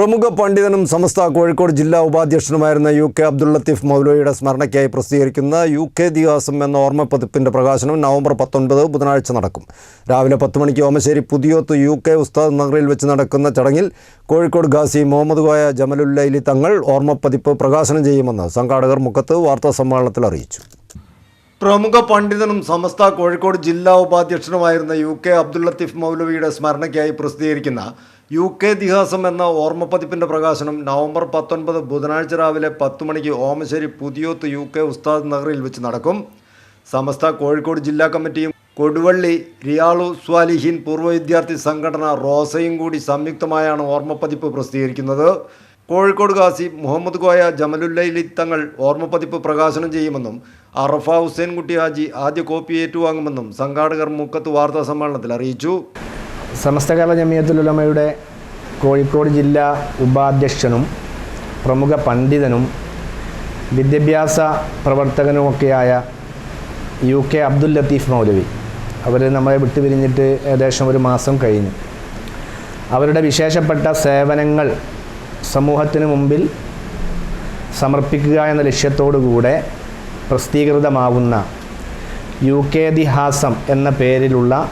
പ്രമുഖ പണ്ഡിതനും സമസ്ത കോഴിക്കോട് ജില്ലാ ഉപാധ്യക്ഷനുമായിരുന്ന യു കെ അബ്ദുൾ ലത്തീഫ് മൗലോയുടെ സ്മരണയ്ക്കായി പ്രസിദ്ധീകരിക്കുന്ന യു കെ ദിവാസം എന്ന ഓർമ്മപ്പതിപ്പിന്റെ പ്രകാശനം നവംബർ പത്തൊൻപത് ബുധനാഴ്ച നടക്കും. രാവിലെ പത്ത് മണിക്ക് ഓമശ്ശേരി പുതിയോത്ത് യു കെ ഉസ്താദ് നഗറിൽ വെച്ച് നടക്കുന്ന ചടങ്ങിൽ കോഴിക്കോട് ഖാസി മുഹമ്മദ് കോയ ജമലുല്ലൈലി തങ്ങൾ ഓർമ്മപ്പതിപ്പ് പ്രകാശനം ചെയ്യുമെന്ന് സംഘാടകർ മുഖത്ത് വാർത്താ സമ്മേളനത്തിൽ അറിയിച്ചു. പ്രമുഖ പണ്ഡിതനും സമസ്ത കോഴിക്കോട് ജില്ലാ ഉപാധ്യക്ഷനുമായിരുന്ന യു കെ അബ്ദുൽ ലത്തീഫ് മൗലവിയുടെ സ്മരണയ്ക്കായി പ്രസിദ്ധീകരിക്കുന്ന യു കെ ഇതിഹാസം എന്ന ഓർമ്മപ്പതിപ്പിന്റെ പ്രകാശനം നവംബർ പത്തൊൻപത് ബുധനാഴ്ച രാവിലെ പത്ത് മണിക്ക് ഓമശ്ശേരി പുതിയോത്ത് യു കെ ഉസ്താദ് നഗറിൽ വെച്ച് നടക്കും. സമസ്ത കോഴിക്കോട് ജില്ലാ കമ്മിറ്റിയും കൊടുവള്ളി റിയാളു സ്വാലിഹീൻ പൂർവ വിദ്യാർത്ഥി സംഘടന റോസയും കൂടി സംയുക്തമായാണ് ഓർമ്മപ്പതിപ്പ് പ്രസിദ്ധീകരിക്കുന്നത്. കോഴിക്കോട് ഗാസി മുഹമ്മദ് കോയ ജമലുല്ലയിലി തങ്ങൾ ഓർമ്മപ്പതിപ്പ് പ്രകാശനം ചെയ്യുമെന്നും അറഫ ഹുസൈൻകുട്ടി ഹാജി ആദ്യ കോപ്പി ഏറ്റുവാങ്ങുമെന്നും സംഘാടകർ മുക്കത്ത് വാർത്താ സമ്മേളനത്തിൽ അറിയിച്ചു. സമസ്ത കേരള ജമിയത്തുലമയുടെ കോഴിക്കോട് ജില്ലാ ഉപാധ്യക്ഷനും പ്രമുഖ പണ്ഡിതനും വിദ്യാഭ്യാസ പ്രവർത്തകനുമൊക്കെയായ യു കെ അബ്ദുൽ ലത്തീഫ് മൗലവി. അവർ നമ്മളെ വിട്ടുപിരിഞ്ഞിട്ട് ഏകദേശം ഒരു മാസം കഴിഞ്ഞു. അവരുടെ വിശേഷപ്പെട്ട സേവനങ്ങൾ സമൂഹത്തിന് മുമ്പിൽ സമർപ്പിക്കുക എന്ന ലക്ഷ്യത്തോടുകൂടെ പ്രസിദ്ധീകൃതമാവുന്ന യു കെ ഇതിഹാസം എന്ന പേരിലുള്ള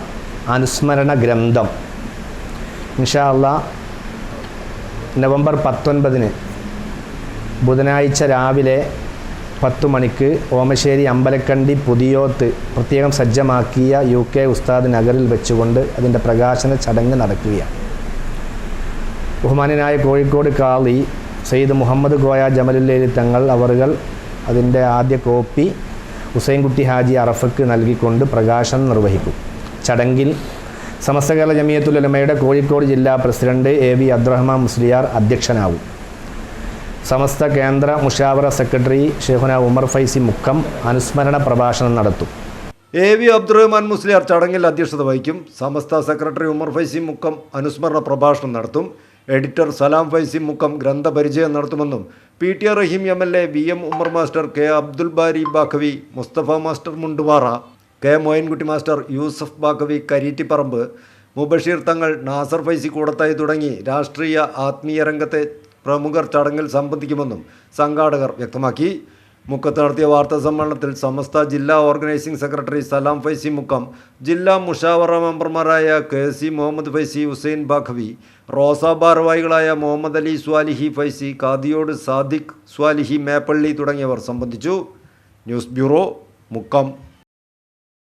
അനുസ്മരണ ഗ്രന്ഥം ഇൻഷാ അള്ളാ നവംബർ പത്തൊൻപതിന് ബുധനാഴ്ച രാവിലെ പത്തു മണിക്ക് ഓമശ്ശേരി അമ്പലക്കണ്ടി പുതിയോത്ത് പ്രത്യേകം സജ്ജമാക്കിയ യു കെ ഉസ്താദ് നഗറിൽ വെച്ചുകൊണ്ട് അതിന്റെ പ്രകാശന ചടങ്ങ് നടക്കുകയാണ്. ബഹുമാനനായ കോഴിക്കോട് കാളി സയ്യിദ് മുഹമ്മദ് ഗോയ ജമലുല്ലേലി തങ്ങൾ അവറുകൾ അതിന്റെ ആദ്യ കോപ്പി ഹുസൈൻകുട്ടി ഹാജി അറഫക്ക് നൽകിക്കൊണ്ട് പ്രകാശനം നിർവഹിക്കും. ചടങ്ങിൽ സമസ്ത കേരള ജമിയത്തുലമയുടെ കോഴിക്കോട് ജില്ലാ president A V Abdurahman Musliyar അധ്യക്ഷനാവും. Samastha കേന്ദ്ര മുഷാവറ സെക്രട്ടറി ഷെഹുന ഉമർ ഫൈസി മുക്കം അനുസ്മരണ പ്രഭാഷണം നടത്തും. എ വി അബ്ദുറഹ്മാൻ മുസ്ലിയാർ ചടങ്ങിൽ അധ്യക്ഷത വഹിക്കും. സമസ്ത സെക്രട്ടറി ഉമർ ഫൈസി മുക്കം അനുസ്മരണ പ്രഭാഷണം നടത്തും. എഡിറ്റർ സലാം ഫൈസി മുക്കം ഗ്രന്ഥപരിചയം നടത്തുമെന്നും P T Rahim M L A V M Umar master K Abdul Bari Baqavi Musthafa master Munduvara K Moyinkutty master Yusuf Baqavi Kareetiparamba Mubashir Thangal Nasar Faizy Koodathayi തുടങ്ങി രാഷ്ട്രീയ ആത്മീയ രംഗത്തെ പ്രമുഖർ ചടങ്ങിൽ സംബന്ധിക്കുമെന്നും സംഘാടകർ വ്യക്തമാക്കി. മുക്കത്ത് നടത്തിയ വാർത്താ സമ്മേളനത്തിൽ സമസ്ത ജില്ലാ ഓർഗനൈസിംഗ് സെക്രട്ടറി സലാം ഫൈസി മുക്കം ജില്ലാ മുഷാവറ മെമ്പർമാരായ കെ സി മുഹമ്മദ് ഫൈസി ഹുസൈൻ ബാഖവി റോസ ഭാരവാഹികളായ മുഹമ്മദ് അലി സ്വാലിഹി ഫൈസി കാദിയോട് സാദിഖ് സ്വാലിഹി മേപ്പള്ളി തുടങ്ങിയവർ സംബന്ധിച്ചു. News bureau Mukkam.